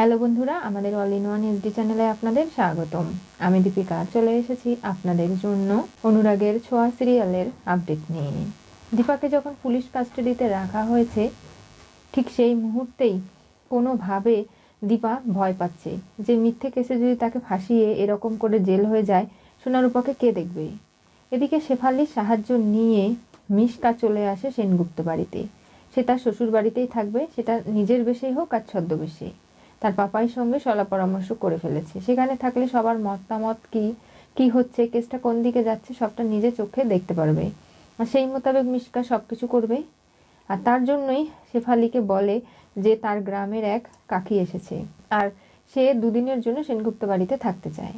Hello বন্ধুরা, আমাদের all in one SD চ্যানেলে আপনাদের স্বাগতম। আমি দীপিকা, চলে এসেছি আপনাদের জন্য অনুরাগের ছোঁয়া সিরিয়ালের আপডেট নিয়ে। দীপাকে যখন পুলিশ কাস্টাডিতে রাখা হয়েছে, ঠিক সেই মুহূর্তেই কোনোভাবে দীপা ভয় পাচ্ছে যে মিথ্যে কেসে যদি তাকে ফাঁসিয়ে এরকম করে জেল হয়ে যায়, সোনারূপাকে কে দেখবে? এদিকে শেফালির সাহায্য নিয়ে মিশকা চলে আসে সেনগুপ্ত বাড়িতে। সে তার শ্বশুর বাড়িতেই থাকবে, সেটা নিজের বেশেই হোক আর ছদ্মবেশে। তার পাপাইয়ের সঙ্গে সলা পরামর্শ করে ফেলেছে। সেখানে থাকলে সবার মতামত কি? কি হচ্ছে? কেসটা কোন দিকে যাচ্ছে? সবটা নিজে চোখে দেখতে পারবে। আর সেই মোতাবেক মিশকা সব কিছু করবে। আর তার জন্যই শেফালিকে বলে যে তার গ্রামের এক কাকি এসেছে। আর সে দুদিনের জন্য সেনগুপ্ত বাড়িতে থাকতে চায়।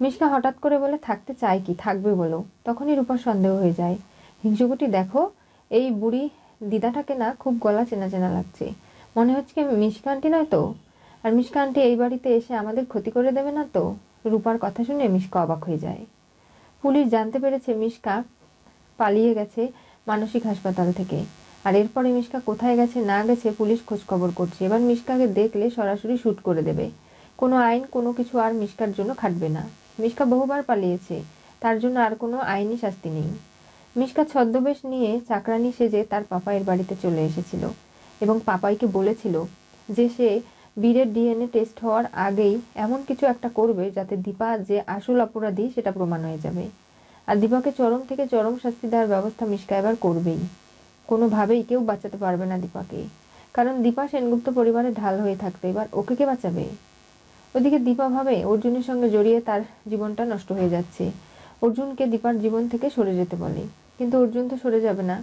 মিশকা হঠাৎ করে বলে, থাকতে চায় কি? থাকবে বলো। তখনই রূপার সন্দেহ হয়ে যায়। হিংসুকুটি, দেখো, এই বুড়ি দিদাটাকে না খুব গলা চেনা চেনা লাগছে। মনে হচ্ছে কি মিশকা আন্টি নয় তো? আর মিশকা আন্টি এই বাড়িতে এসে আমাদের ক্ষতি করে দেবে না তো? রূপার কথা শুনে মিশকা অবাক হয়ে যায়। পুলিশ জানতে পেরেছে মিশকা পালিয়ে গেছে মানসিক হাসপাতাল থেকে। আর এরপরে মিশকা কোথায় গেছে, না গেছে পুলিশ খোঁজ খবর করছে। এবার মিশকাকে দেখলে সরাসরি শ্যুট করে দেবে। কোনো আইন, কোনো কিছু আর মিশকার জন্য খাটবে না। মিশকা বহুবার পালিয়েছে। তার জন্য আর কোনো আইনি শাস্তি নেই। মিশকা ছদ্মবেশ নিয়ে চাকরানি সেজে তার পাপাইয়ের বাড়িতে চলে এসেছিল এবং পাপাইকে বলেছিল যে সে বীরের ডিএনএ টেস্ট হওয়ার আগেই এমন কিছু একটা করবে যাতে দীপা যে আসল অপরাধী সেটা প্রমাণ হয়ে যাবে। আর দীপাকে চরম থেকে চরম শাস্তি দেওয়ার ব্যবস্থা মিশকা এবার করবেই। কোনোভাবেই কেউ বাঁচাতে পারবে না দীপাকে। কারণ দীপা সেনগুপ্ত পরিবারে ঢাল হয়ে থাকতো এবার ওকে কে বাঁচাবে? ওদিকে দীপা ভাবে অর্জুনের সঙ্গে জড়িয়ে তার জীবনটা নষ্ট হয়ে যাচ্ছে। অর্জুনকে দীপার জীবন থেকে সরে যেতে বলে। কিন্তু অর্জুন তো সরে যাবে না।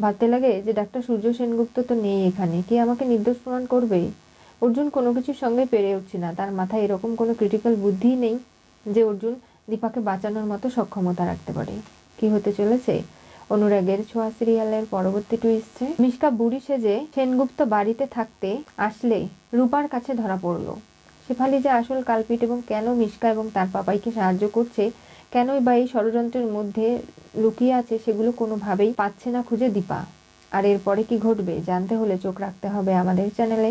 ভাবতে লাগে যে ডাক্তার সূর্য সেনগুপ্ত তো নেই এখানে। কে আমাকে নির্দোষ প্রমাণ করবে? অর্জুন কোনো কিছুর সঙ্গে পেরে উঠছে না। তার মাথায় এরকম কোনো ক্রিটিক্যাল বুদ্ধিই নেই যে অর্জুন দীপাকে বাঁচানোর মতো সক্ষমতা রাখতে পারে। কি হতে চলেছে? অনুরাগের ছোঁয়া সিরিয়ালের পরবর্তী টুইস্টে মিশকা বুড়ি সেজে সেনগুপ্ত বাড়িতে থাকতে আসলে রূপার কাছে ধরা পড়ল। শেফালি যে আসল কালপিট এবং কেন মিশকা এবং তার পাপাইকে সাহায্য করছে, কেনই বা এই ষড়যন্ত্রের মধ্যে লুকিয়ে আছে সেগুলো কোনোভাবেই পাচ্ছে না খুঁজে দীপা। আর এরপরে কি ঘটবে জানতে হলে চোখ রাখতে হবে আমাদের চ্যানেলে